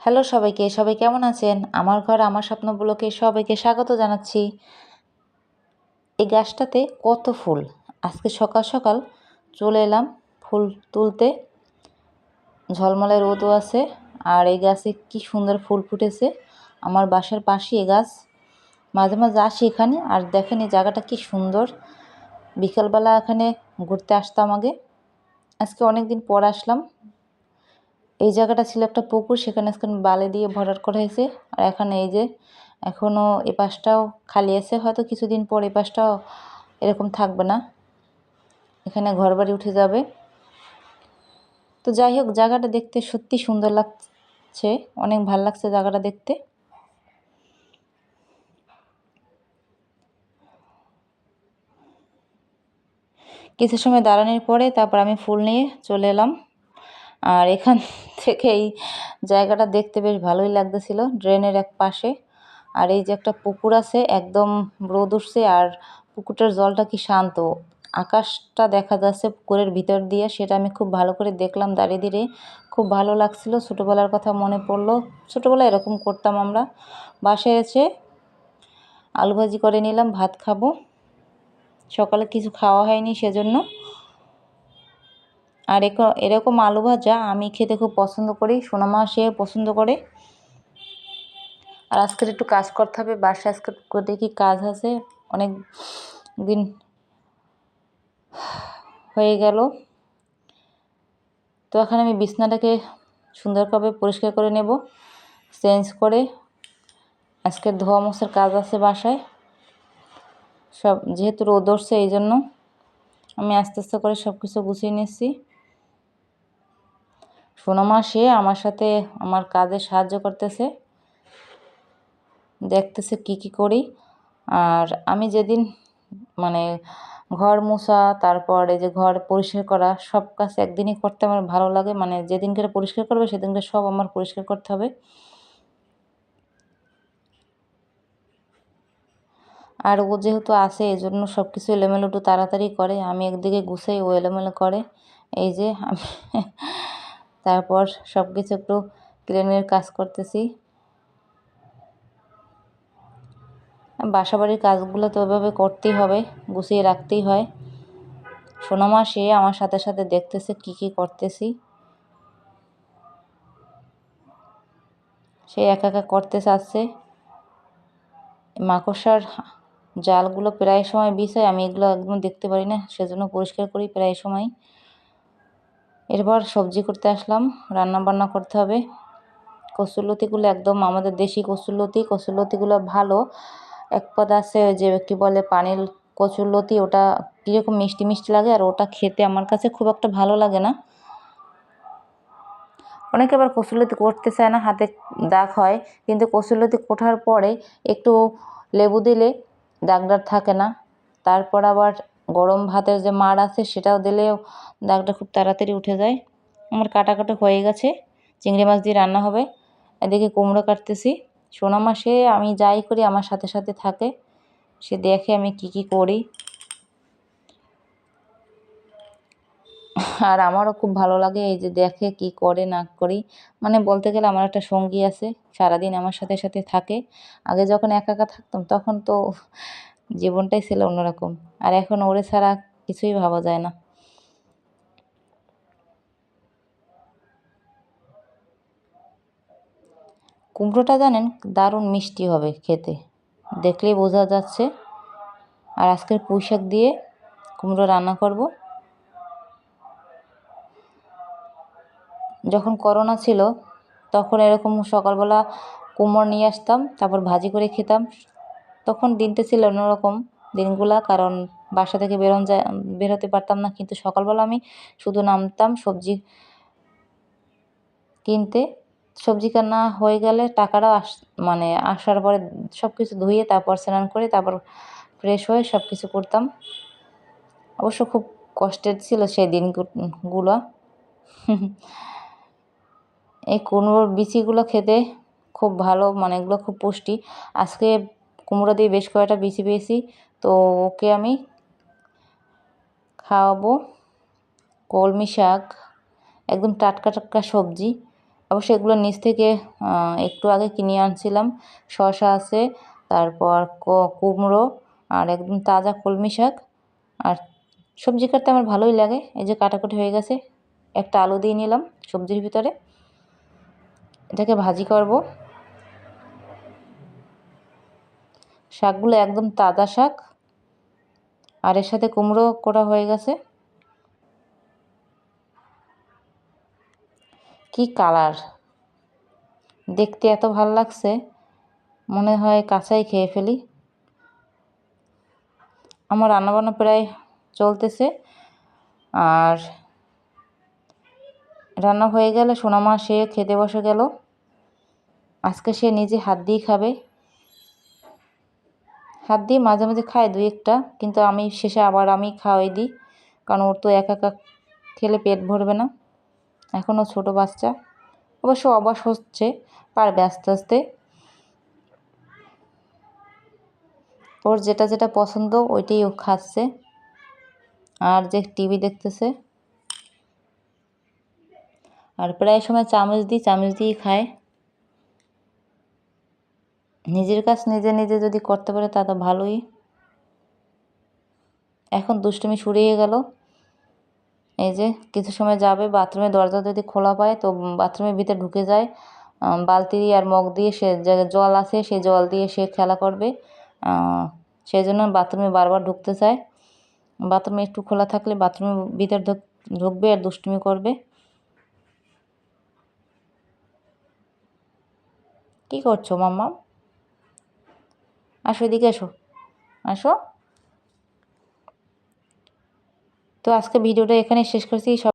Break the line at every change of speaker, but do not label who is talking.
Hello সবাইকে, সবাই কেমন আছেন? আমার ঘর, আমার স্বপ্নগুলোকে সবাইকে স্বাগত জানাচ্ছি। এই গাছটাতে কত ফুল? আজকে সকাল সকাল চলে এলাম ফুল তুলতে। ঝলমলে রোদও আছে আর এই গাছে কি সুন্দর ফুল ফুটেছে। আমার বাসার পাশে এ গাছ। মাঝে মাঝে আসি এখানে আর দেখেন এই জায়গাটা কি সুন্দর। বিকালবেলা এখানে ঘুরতে আসতাম আগে। আজকে অনেক দিন পর আসলাম। এই জায়গাটা ছিল একটা পুকুর, সেখানে এখন বালি দিয়ে ভরাট করা হয়েছে। আর এখানে এই যে এখনও এ পাশটাও খালি আছে, হয়তো কিছুদিন পর এ পাশটাও এরকম থাকবে না। এখানে ঘর বাড়ি উঠে যাবে। তো যাই হোক, জায়গাটা দেখতে সত্যি সুন্দর লাগছে, অনেক ভালো লাগছে জায়গাটা দেখতে। কিছু সময় দাঁড়ানোর পরে তারপর আমি ফুল নিয়ে চলে এলাম। আর এখান থেকে এই জায়গাটা দেখতে বেশ ভালোই লাগতেছিল ড্রেনের এক পাশে। আর এই যে একটা পুকুর আছে, একদম রোদ উঠছে আর পুকুরটার জলটা কি শান্ত। আকাশটা দেখা যাচ্ছে পুকুরের ভিতর দিয়ে, সেটা আমি খুব ভালো করে দেখলাম দাঁড়িয়ে দিরে খুব ভালো লাগছিল, ছোটোবেলার কথা মনে পড়ল। ছোটোবেলায় এরকম করতাম আমরা। বাসায় এসে আলু ভাজি করে নিলাম, ভাত খাব। সকালে কিছু খাওয়া হয়নি সেজন্য। আর এরকম আলু ভাজা আমি খেতে খুব পছন্দ করি, সোনামা সে পছন্দ করে। আর আজকের একটু কাজ করতে হবে, বাসায় আজকে করতে কি কাজ আছে? অনেক দিন হয়ে গেল। তো এখন আমি বিছনাটাকে সুন্দরভাবে পরিষ্কার করে নেব, চেঞ্জ করে। আজকে ধোয়া মোছার কাজ আছে বাসায়। সব, যেহেতু রোদ উঠছে এই জন্য আমি আস্তে আস্তে করে সব কিছু গুছিয়ে নিচ্ছি। সোনামা, সে আমার সাথে আমার কাজে সাহায্য করতেছে। দেখতেছে কি কি করি। আর আমি যেদিন মানে ঘর মোছা, তারপর যে ঘর পরিষ্কার করা, সব কাজ একদিনই করতে আমার ভালো লাগে। মানে যেদিনকে পরিষ্কার করবে, সেদিনকে সব আমার পরিষ্কার করতে হবে। আর ও যেহেতু আসে এই জন্য সব কিছু এলোমেলো একটু তাড়াতাড়ি করে। আমি একদিকে গুছাই, ও এলোমেলো করে। এই যে আমি তারপর সব কিছু একটু ক্লিনের কাজ করতেছি। বাসা বাড়ির কাজগুলো তো ওইভাবে করতেই হবে, গুছিয়ে রাখতেই হয়। সোনামা, সে আমার সাথে সাথে দেখতেছে কি কি করতেছি। সে একা একা করতে চাচ্ছে। মাকড়সার জালগুলো প্রায় সময় বিষয় আমি এগুলো একদম দেখতে পারি না, সেজন্য পরিষ্কার করি প্রায় সময়। এরপর সবজি করতে আসলাম রান্না বান্না করতে হবে। কসুরলতিগুলো একদম আমাদের দেশি কসুরলতি কসুরলতিগুলো ভালো। এক পদ আছে যে কী বলে পানির কচুরলতি ওটা কীরকম মিষ্টি মিষ্টি লাগে আর ওটা খেতে আমার কাছে খুব একটা ভালো লাগে না। অনেকে আবার কসুরলতি করতে চায় না, হাতে দাগ হয়। কিন্তু কসুরলতি কোঠার পরে একটু লেবু দিলে দাগটা থাকে না। তারপর আবার গরম ভাতের যে মাড় আছে সেটাও দিলেও দাগটা খুব তাড়াতাড়ি উঠে যায়। আমার কাটাকাটা হয়ে গেছে, চিংড়ি মাছ দিয়ে রান্না হবে। এদিকে কুমড়ো কাটতেছি। সোনা মাসে আমি যাই করি, আমার সাথে সাথে থাকে। সে দেখে আমি কি কি করি। আর আমারও খুব ভালো লাগে এই যে দেখে কি করে না করি। মানে বলতে গেলে আমার একটা সঙ্গী আছে, সারাদিন আমার সাথে সাথে থাকে। আগে যখন একা একা থাকতাম, তখন তো জীবনটাই ছিল অন্যরকম। আর এখন ওরে ছাড়া কিছুই ভাবা যায় না। কুমড়োটা জানেন দারুণ মিষ্টি হবে খেতে। দেখলেই বোঝা যাচ্ছে। আর আজকের পুঁই শাক দিয়ে কুমড়ো রান্না করব। যখন করোনা ছিল, তখন এরকম সকালবেলা কুমড়ো নিয়ে আসতাম, তারপর ভাজি করে খেতাম তখন দিনটা ছিল অন্যরকম দিনগুলা, কারণ বাসা থেকে বেরোন যায়, বেরোতে পারতাম না। কিন্তু সকালবেলা আমি শুধু নামতাম সবজি কিনতে। সবজি কেনা হয়ে গেলে টাকাটা আস মানে আসার পরে সব কিছু ধুয়ে তারপর স্নান করে তারপর ফ্রেশ হয়ে সব কিছু করতাম। অবশ্য খুব কষ্টের ছিল সেই দিনগুলো। এই কুমড়োর বিচিগুলো খেতে খুব ভালো মানে এগুলো খুব পুষ্টি। আজকে কুমড়ো দিয়ে বেশ কয়েকটা বেশি পেয়েছি। তো ওকে আমি খাওয়াবো। কলমি শাক, একদম টাটকা টাটকা সবজি। অবশ্যই এগুলো নিচ থেকে একটু আগে কিনে আনছিলাম। শসা আছে, তারপর কুমড়ো আর একদম তাজা কলমি শাক। আর সবজি কাটতে আমার ভালোই লাগে। এই যে কাটাকুটি হয়ে গেছে, একটা আলু দিয়ে নিলাম সবজির ভিতরে। এটাকে ভাজি করব। শাকগুলো একদম তাজা শাক। আর এর সাথে কুমড়ো করা হয়ে গেছে। কি কালার! দেখতে এত ভালো লাগছে, মনে হয় কাঁচাই খেয়ে ফেলি। আমার রান্নাবান্না প্রায় চলতেছে। আর রান্না হয়ে গেলে সোনামা সে খেতে বসে গেল। আজকে সে নিজে হাত দিয়ে খাবে। হাত দিয়ে মাঝে মাঝে খায় দুই একটা, কিন্তু আমি শেষে আবার আমি খাওয়াই দিই, কারণ ওর তো একা একা খেলে পেট ভরবে না। এখনও ছোট বাচ্চা। অবশ্য অবাস হচ্ছে পারবে আস্তে আস্তে। ওর যেটা যেটা পছন্দ, ওইটাই ও খাচ্ছে। আর যে টিভি দেখতেছে। আর প্রায় সময় চামচ দিই, চামচ দিয়েই খায়। নিজের কাজ নিজে নিজে যদি করতে পারে তা তো ভালোই। এখন দুষ্টুমি শুরিয়ে গেল। এই যে কিছু সময় যাবে বাথরুমের দরজা যদি খোলা পায় তো বাথরুমের ভিতরে ঢুকে যায়। বালতি আর মগ দিয়ে সে জল আছে সেই জল দিয়ে সে খেলা করবে। সেই জন্য বাথরুমে বারবার ঢুকতে চায়। বাথরুমে একটু খোলা থাকলে বাথরুমের ভিতর ঢুক- ঢুকবে আর দুষ্টুমি করবে। কি করছ মাম্মা? আসো এদিকে এসো আসো। তো আজকে ভিডিওটা এখানে শেষ করছি। সব